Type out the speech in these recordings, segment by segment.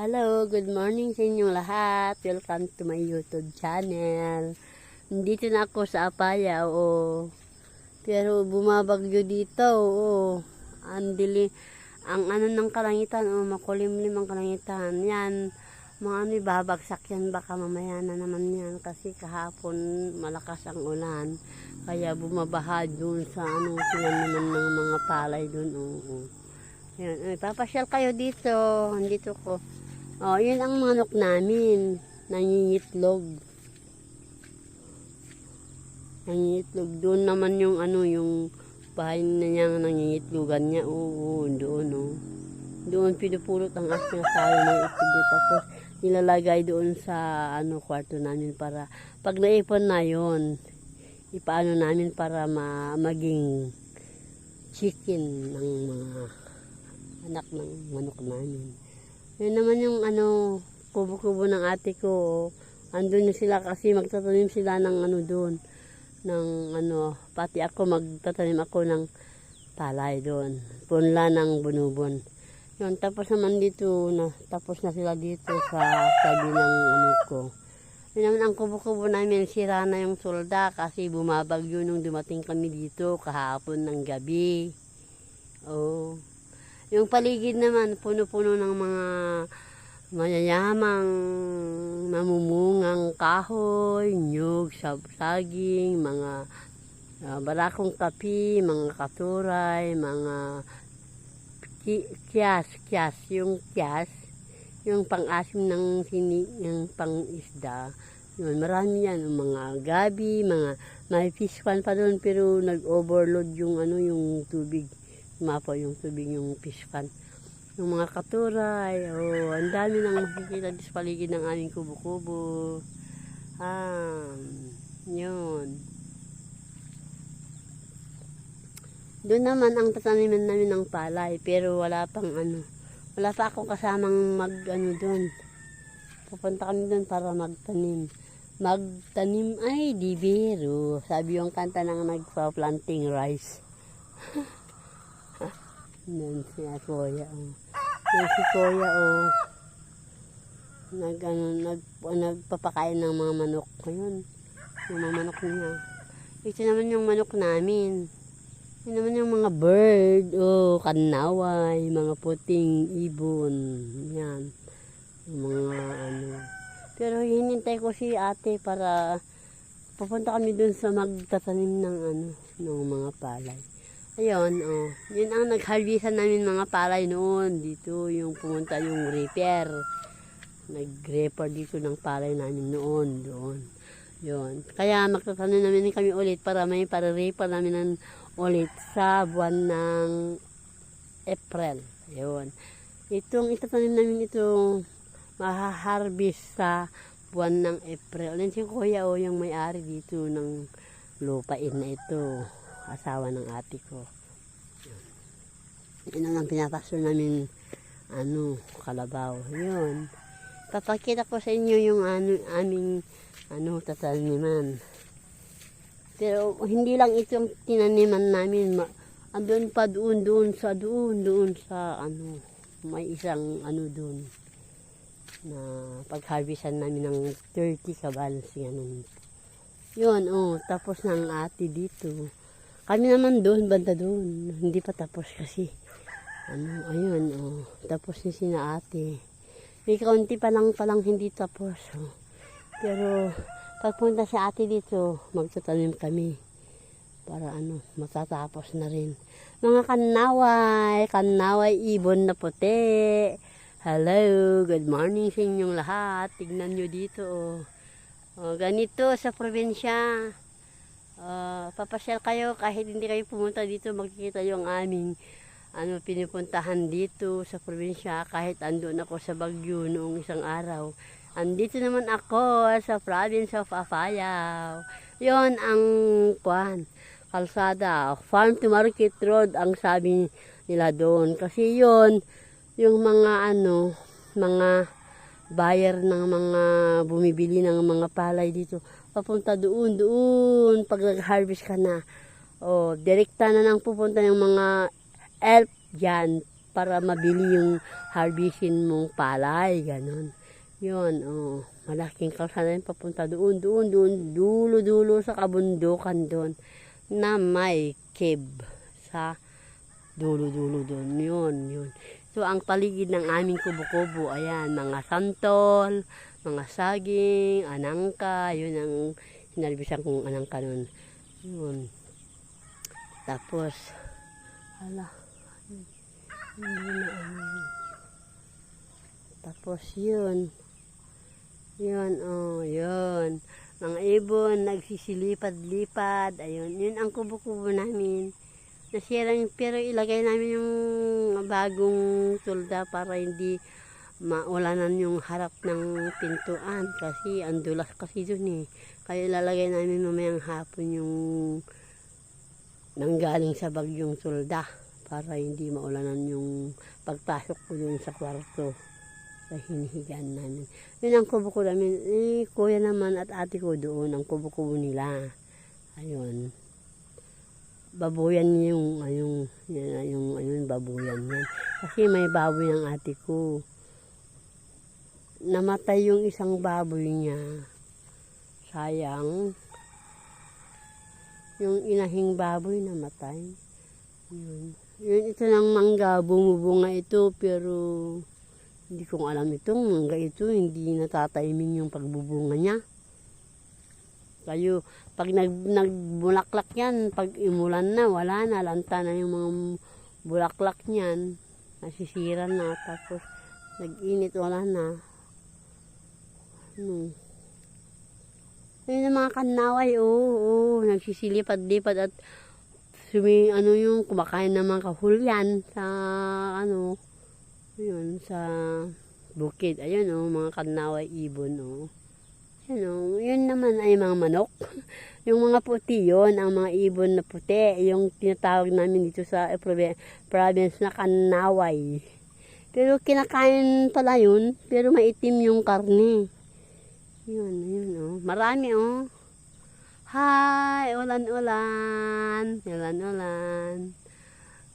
Hello, good morning sa inyong lahat. Welcome to my YouTube channel. Nandito na ako sa Apaya, oo. Pero bumabagyo dito, oo. Andili, ang ano ng kalangitan, oo, makulimlim ang kalangitan. Yan, mga ano, babagsak yan, baka mamaya na naman yan. Kasi kahapon, malakas ang ulan. Kaya bumabaha dun sa ano, tinaniman ng mga palay dun, oo. Yan, ay, papasyal kayo dito. Andito ko. Oh, yun ang manok namin. Nangingitlog. Nangingitlog. Doon naman yung ano, yung bahay na niya nangingitlogan niya. Oo, doon, oh. Doon pinupulot ang aking asawa ng itlog. Tapos nilalagay doon sa ano kwarto namin para pag naipon na yon ipaano namin para ma maging chicken ng mga anak ng manok namin. Yun naman yung ano, kubo-kubo ng ate ko. oh. Andun na sila kasi magtatanim sila ng ano doon. Ng ano, pati ako magtatanim ako ng palay doon. Punla ng bunubon. Yun, tapos naman dito, na, tapos na sila dito sa sabi ng ano ko. Yun naman ang kubo-kubo namin, sira na yung solda kasi bumabagyo nung dumating kami dito kahapon ng gabi. Oh. Yung paligid naman, puno-puno ng mga mayayamang namumungang kahoy, nyug, sab- saging, mga ah, barakong kapi, mga katuray, mga ki- kiyas, kiyas, yung kiyas, yung pang-asim ng sini, yung pang-isda. Yun, marami yan, mga gabi, mga may fish pa doon pero nag-overload yung ano yung tubig. Mapo yung tubig yung fish pan. Yung mga katuray, oh, ang dami nang makikita sa paligid ng aming kubo-kubo. Ah, yun. Doon naman ang tataniman namin ng palay, pero wala pang ano. Wala pa akong kasamang mag ano doon. Pupunta kami doon para magtanim. Magtanim ay di biro. Sabi yung kanta ng nagpa-planting rice. Yan si Kuya. Oh. Yan si Kuya oh. Nag, ano, nag, nagpapakain ng mga manok. Ayun. Yung mga manok niya. Ito naman yung manok namin. Yun naman yung mga bird, oh, kanaway, mga puting ibon, yan. Yung mga ano. Pero hinintay ko si ate para pupunta kami dun sa magtatanim ng ano, ng mga palay. Ayun, oh, yun ang nagharbisan namin mga palay noon. Dito yung pumunta yung repair. Nag-repair dito ng palay namin noon, doon. Yun. Kaya magtatanim namin kami ulit para may para-repair namin ng ulit sa buwan ng April. Ayun. Itong itatanim namin ito mahaharvest sa buwan ng April. Yan si Kuya o yung may-ari dito ng lupain na ito. Asawa ng ate ko. Yun ang pinapaso namin ano, kalabaw. Yun. Papakita ko sa inyo yung ano, aming ano, tataniman. Pero hindi lang itong tinaniman namin. Ma- andun pa doon, doon sa doon, doon sa ano, may isang ano doon na pag-harvestan namin ng 30 kabals ganun. Yun, oh, tapos ng ate dito. Kami naman doon, banda doon. Hindi pa tapos kasi. Ano, ayun, oh. Tapos ni sina ate. May kaunti pa lang palang hindi tapos. Oh. Pero, pagpunta si ate dito, magtatanim kami. Para ano, matatapos na rin. Mga kanaway, kanaway ibon na puti. Hello, good morning sa inyong lahat. Tignan nyo dito. Oh. Oh, ganito sa probinsya. Uh, papasyal kayo kahit hindi kayo pumunta dito, makikita yung aming ano, pinupuntahan dito sa probinsya kahit andun ako sa Bagyo noong isang araw. Andito naman ako sa province of Apayao. Yon ang kwan, kalsada, farm to market road ang sabi nila doon. Kasi yon yung mga ano, mga buyer ng mga bumibili ng mga palay dito. Papunta doon, doon, pag nag-harvest ka na. O, direkta na nang pupunta yung mga elf dyan. para mabili yung harvestin mong palay, ganon. Yun, oh, malaking kalsada yun papunta doon, doon, doon, dulo, dulo sa kabundukan doon na may cave sa dulo, dulo doon. Yun, yun. So, ang paligid ng aming kubo-kubo, ayan, mga santol, mga saging, anangka, yun ang sinalbisan kong anangka nun. Yun. Tapos, ano. Tapos, yun. Yun, oh, yun. Mga ibon, nagsisilipad-lipad. Ayun, yun ang kubo-kubo namin. Nasira pero ilagay namin yung bagong tulda para hindi maulanan yung harap ng pintuan kasi ang dulas kasi dun eh. Kaya ilalagay namin mamayang hapon yung nanggaling sa bagyong tulda para hindi maulanan yung pagpasok ko dun sa kwarto sa hinihigan namin. Yun ang kubo-kubo namin. Eh, kuya naman at ate ko doon, ang kubo-kubo nila. Ayun. Babuyan yung, yung, yung, yung, ayun, babuyan yan. Kasi may baboy ang ate ko. Namatay yung isang baboy niya. Sayang. Yung inahing baboy namatay. Yun. Yun, ito ng mangga, bumubunga ito, pero hindi kong alam itong mangga ito, hindi natataiming yung pagbubunga niya. Kayo, pag nag, nagbulaklak yan, pag imulan na, wala na, lanta na yung mga bulaklak niyan. Nasisira na, tapos nag-init, wala na. Ano? Ayun ang mga kanaway, oo, oo, nagsisilipad-lipad at sumi, ano yung kumakain ng mga kahulyan sa, ano, yun, sa bukid. Ayun, oh, mga kanaway ibon, oh. Yun, oh, yun naman ay mga manok. yung mga puti yon ang mga ibon na puti. Yung tinatawag namin dito sa eh, provi- province na kanaway. Pero kinakain pala yun, pero maitim yung karne. Yun, yun, oh. Marami, oh. Hi, ulan-ulan. Ulan-ulan.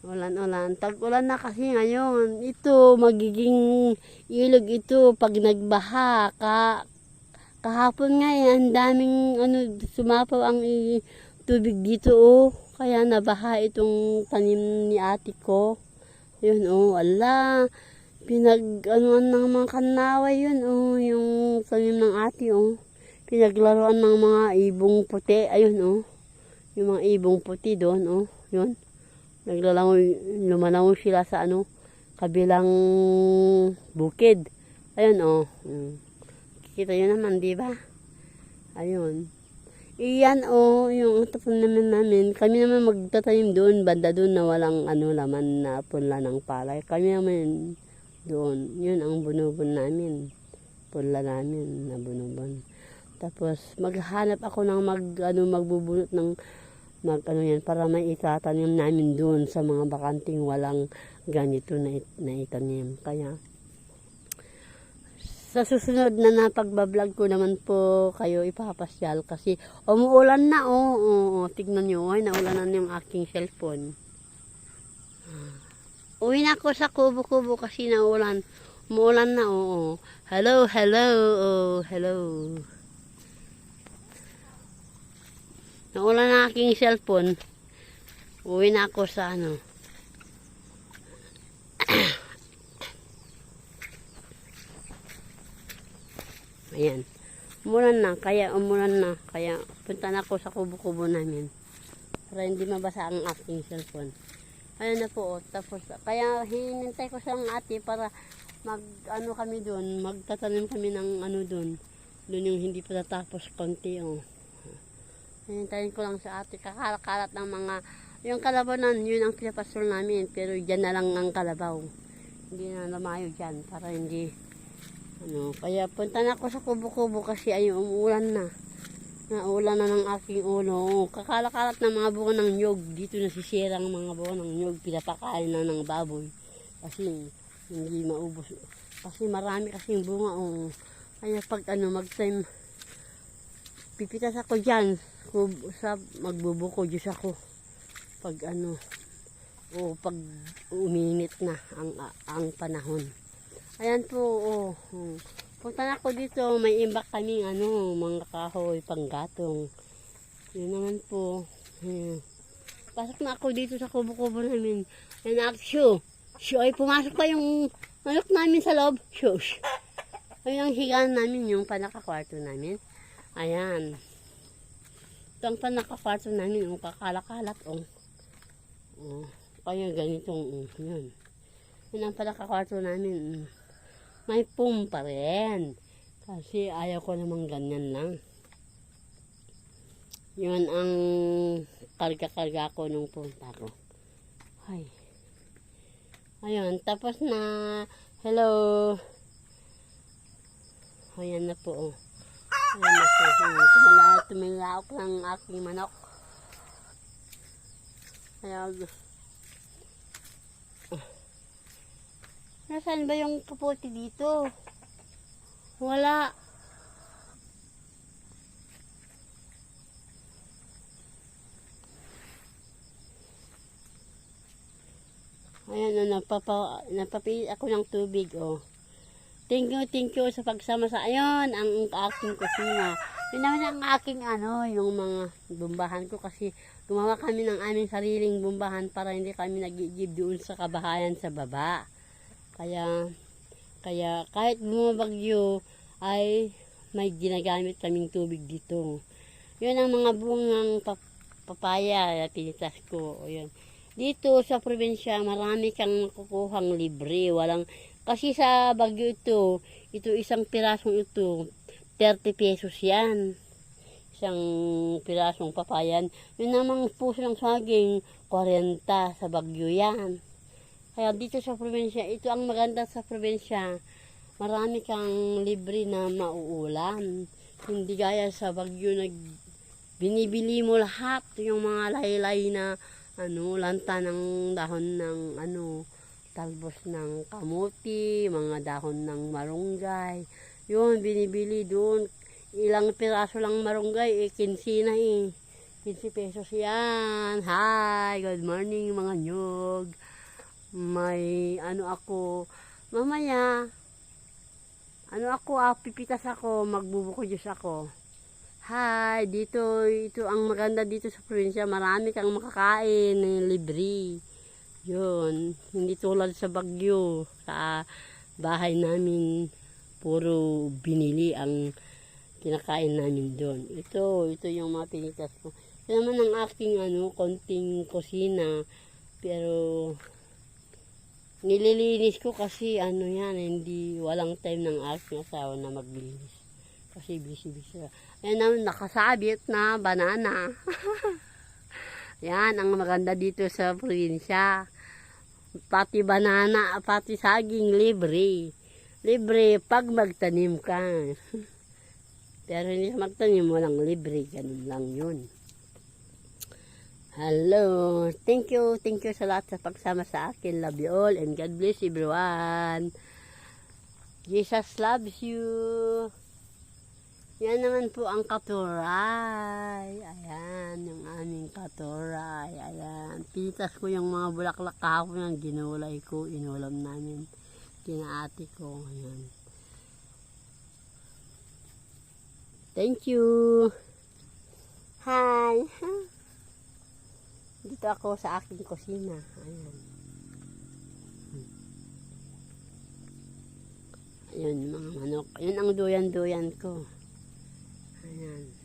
Ulan-ulan. Tag-ulan na kasi ngayon. Ito, magiging ilog ito pag nagbaha. Ka, kahapon nga eh, ang daming ano, sumapaw ang tubig dito oh. Kaya nabaha itong tanim ni ate ko. Yun oh, ala. Pinag, ano ng mga kanaway yun oh, yung tanim ng ate oh. Pinaglaruan ng mga ibong puti. Ayun oh. Yung mga ibong puti doon oh. Yun naglalangoy, lumalangoy sila sa ano, kabilang bukid. Ayun, oh. Mm. Kita nyo naman, di ba? Ayun. Iyan, oh, yung tatanim namin. Kami naman magtatanim doon, banda doon na walang ano laman na punla ng palay. Kami naman doon. Yun ang bunubon namin. Punla namin na bunubon. Tapos, maghanap ako ng mag, ano, magbubunot ng mag ano yan para may itatanim namin doon sa mga bakanting walang ganito na, na itanim. Kaya sa susunod na napagbablog ko naman po kayo ipapasyal kasi umuulan na oh, oh, oh. tignan nyo ay naulanan yung aking cellphone. Uwi na ako sa kubo-kubo kasi naulan umuulan na oo hello hello oh, hello Naulan na aking cellphone. Uwi na ako sa ano. Ayan. Umulan na. Kaya umulan na. Kaya punta na ako sa kubo-kubo namin. Para hindi mabasa ang aking cellphone. Ayan na po. Tapos, kaya hinintay ko sa ate para mag, ano kami doon, magtatanim kami ng ano doon. Doon yung hindi pa natapos konti, oh. Hintayin ko lang sa ate. Kakalat-kalat ng mga... Yung kalabanan, yun ang pinapasol namin. Pero dyan na lang ang kalabaw. Hindi na lumayo dyan para hindi... Ano, kaya punta na ako sa kubo-kubo kasi ay umuulan na. Naulan na ng aking ulo. Kakalakalat ng mga buwan ng nyog. Dito nasisira ang mga buwan ng nyog. Pinapakain na ng baboy. Kasi hindi maubos. Kasi marami kasing bunga. Oh. Kaya pag ano, mag-time, pipitas ako dyan. Kub, sa magbubuko Diyos ako. Pag ano, o pag uminit na ang ang panahon. Ayan po, oh. oh. Punta na ako dito, may imbak kaming ano, mga kahoy, panggatong. Yun naman po. Ayan. Pasok na ako dito sa kubo-kubo namin. Ayan, aksyo. Shoo, ay pumasok pa yung manok namin sa loob. Shush. Ayun ang higaan namin, yung panakakwarto namin. Ayan. Ito ang panakakwarto namin, yung kakalakalat, oh. Oh. Kaya ganitong, oh, yun. Yun ang panakakwarto namin. mm. May pum pa rin. Kasi ayaw ko namang ganyan lang. Yun ang karga-karga ko nung punta ko. Ay. Ayun, tapos na. Hello. Ayan na po. Oh. Ayan na po. Hmm, Tumala, tumilaok ng aking manok. Kaya, nasaan ba yung kapote dito? Wala. Ayan, oh, napapa, napapi ako ng tubig, oh. Thank you, thank you sa pagsama sa ayon ang aking kusina. Yun naman ang aking ano, yung mga bumbahan ko kasi gumawa kami ng aming sariling bumbahan para hindi kami nagigib doon sa kabahayan sa baba. Kaya, kaya kahit bumabagyo ay may ginagamit kaming tubig dito. Yun ang mga bungang pap- papaya na pinitas ko. Yun. Dito sa probinsya, marami kang makukuhang libre. Walang, kasi sa Bagyo ito, ito isang pirasong ito, 30 pesos yan. Isang pirasong papayan. Yun namang puso ng saging, 40 sa Bagyo yan. Kaya dito sa probinsya, ito ang maganda sa probinsya. Marami kang libre na mauulam. Hindi gaya sa Bagyo nag binibili mo lahat yung mga laylay na ano, lanta ng dahon ng ano, talbos ng kamuti, mga dahon ng marunggay. Yun, binibili doon. Ilang piraso lang marunggay, eh, 15 na eh. 15 pesos yan. Hi, good morning mga nyog. May ano ako, mamaya, ano ako, ah, pipitas ako, magbubuko ako. Hi, dito, ito ang maganda dito sa probinsya. Marami kang makakain ng libre. Yun, hindi tulad sa Bagyo. Sa bahay namin, puro binili ang kinakain namin doon. Ito, ito yung mga pinitas ko. Ito naman ang aking ano, konting kusina. Pero, nililinis ko kasi ano yan, hindi, walang time ng aking asawa na maglinis. Kasi busy-busy. Ayan naman, nakasabit na banana. Yan, ang maganda dito sa probinsya. Pati banana, pati saging, libre. Libre pag magtanim ka. Pero hindi magtanim, walang libre. Ganun lang yun. Hello. Thank you. Thank you sa lahat sa pagsama sa akin. Love you all and God bless everyone. Jesus loves you. Yan naman po ang katuray. Ayan, yung aming katuray. Ayan. Pitas ko yung mga bulaklak kahapon yung ginulay ko. Inulam namin. Kinaati ko. Ayan. Thank you. Hi. Dito ako sa aking kusina. Ayan. Ayan, mga manok. Ayan ang duyan-duyan ko. Ayan.